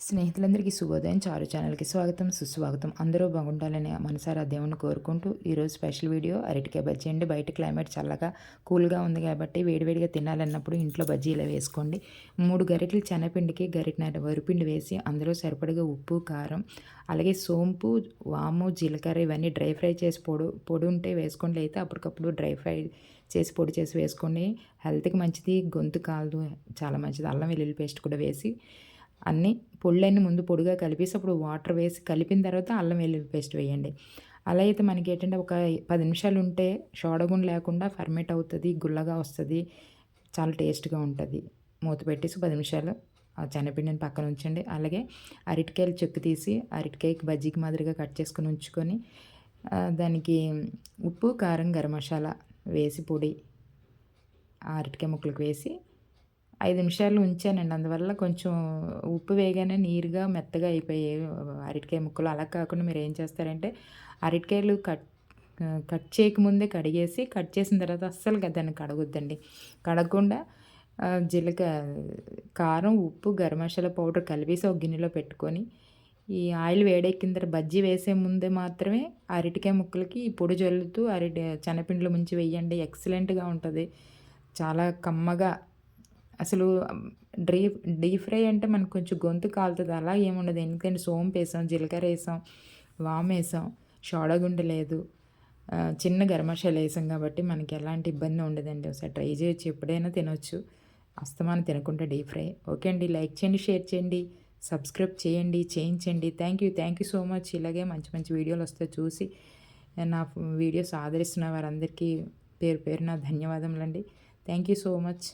స్నేహితులందరికీ శుభోదయం చారు ఛానల్కి స్వాగతం సుస్వాగతం. అందరూ బాగుండాలని మనసారా దేవుని కోరుకుంటూ ఈరోజు స్పెషల్ వీడియో అరటికాయ బజ్జీ అండి. బయట క్లైమేట్ చల్లగా కూల్గా ఉంది కాబట్టి వేడివేడిగా తినాలన్నప్పుడు ఇంట్లో బజ్జీలు వేసుకోండి. మూడు గరిటెలు శనగపిండికి గరిటెనర వరిపిండి వేసి అందులో సరిపడగా ఉప్పు కారం అలాగే సోంపు వాము జీలకర్ర ఇవన్నీ డ్రై ఫ్రై చేసి పొడి పొడి ఉంటే వేసుకోండి. అయితే అప్పటికప్పుడు డ్రై ఫ్రై చేసి పొడి చేసి వేసుకోండి. హెల్త్కి మంచిది. గొంతు కాలదు. చాలా మంచిది. అల్లం వెల్లుల్లి పేస్ట్ కూడా వేసి అన్నీ పొళ్ళన్నీ ముందు పొడిగా కలిపేసి అప్పుడు వాటర్ వేసి కలిపిన తర్వాత అల్లం వెల్లుల్లి పేస్ట్ వేయండి. అలా అయితే మనకి ఏంటంటే ఒక పది నిమిషాలు ఉంటే షోడగుండ లేకుండా ఫర్మేట్ అవుతుంది గుల్లగా వస్తుంది చాలా టేస్ట్గా ఉంటుంది. మూత పెట్టేసి పది నిమిషాలు ఆ శనగపిండిని పక్కన ఉంచండి. అలాగే అరటికాయలు చెక్కు తీసి అరటికాయకి బజ్జీకి మాదిరిగా కట్ చేసుకుని ఉంచుకొని దానికి ఉప్పు కారం గరం మసాలా వేసి పొడి అరటికాయ ముక్కలకు వేసి ఐదు నిమిషాలు ఉంచానండి. అందువల్ల కొంచెం ఉప్పు వేగానే నీరుగా మెత్తగా అయిపోయాయి అరటికాయ ముక్కలు. అలా కాకుండా మీరు ఏం చేస్తారంటే అరటికాయలు కట్ కట్ చేయకముందే కడిగేసి కట్ చేసిన తర్వాత అస్సలు దాన్ని కడగొద్దండి. కడగకుండా జీలక కారం ఉప్పు గరం మసాలా పౌడర్ కలిపేసి ఒక గిన్నెలో పెట్టుకొని ఈ ఆయిల్ వేడెక్కిన తర్వాత బజ్జీ వేసే ముందే మాత్రమే అరటికాయ ముక్కలకి ఈ పొడి జల్లుతూ అరటి శనగపిండిలో ముంచి వేయండి. ఎక్సలెంట్గా ఉంటుంది. చాలా కమ్మగా అసలు డ్రీ డీప్ ఫ్రై అంటే మనకు కొంచెం గొంతు కాలుతుంది. అలా ఏముండదు ఎందుకంటే సోంపు వేసాం జీలకర్ర వేసాం వామ్ వేసాం షోడగుండ లేదు. చిన్న గరం వేసాం కాబట్టి మనకి ఎలాంటి ఇబ్బంది ఉండదండి. ఒకసారి ట్రై చేయొచ్చు. ఎప్పుడైనా తినొచ్చు. అస్తమానం తినకుండా డీప్ ఫ్రై. ఓకే అండి. లైక్ చేయండి షేర్ చేయండి సబ్స్క్రైబ్ చేయండి చేయించండి. Thank you. Thank you so much. ఇలాగే మంచి మంచి వీడియోలు వస్తే చూసి. నా వీడియోస్ ఆదరిస్తున్న వారందరికీ పేరు పేరు నా ధన్యవాదములండి. Thank you so much.